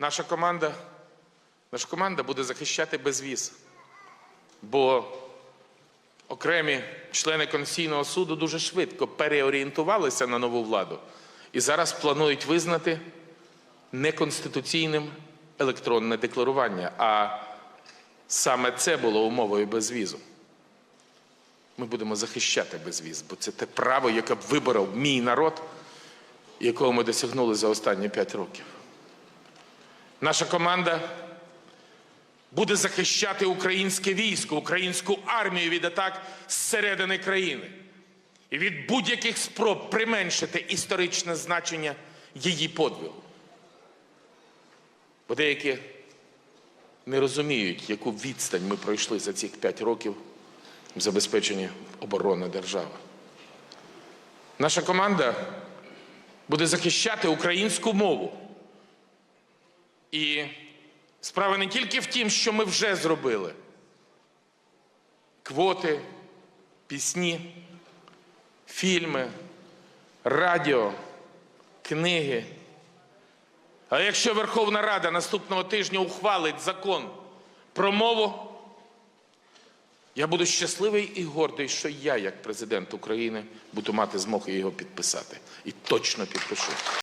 Наша команда, наша команда буде захищати безвіз, бо окремі члени Конституційного суду дуже швидко переорієнтувалися на нову владу і зараз планують визнати неконституційним електронне декларування. А саме це було умовою безвізу. Ми будемо захищати безвіз, бо це те право, яке виборов мій народ, якого ми досягнули за останні п'ять років. Наша команда буде захищати українське військо, українську армію від атак зсередини країни і від будь-яких спроб применшити історичне значення її подвигу. Бо деякі не розуміють, яку відстань ми пройшли за цих п'ять років в забезпеченні оборони держави. Наша команда буде захищати українську мову. І справа не тільки в тім, що ми вже зробили: квоти, пісні, фільми, радіо, книги. А якщо Верховна Рада наступного тижня ухвалить закон про мову, я буду щасливий і гордий, що я, як президент України, буду мати змогу його підписати. І точно підпишу.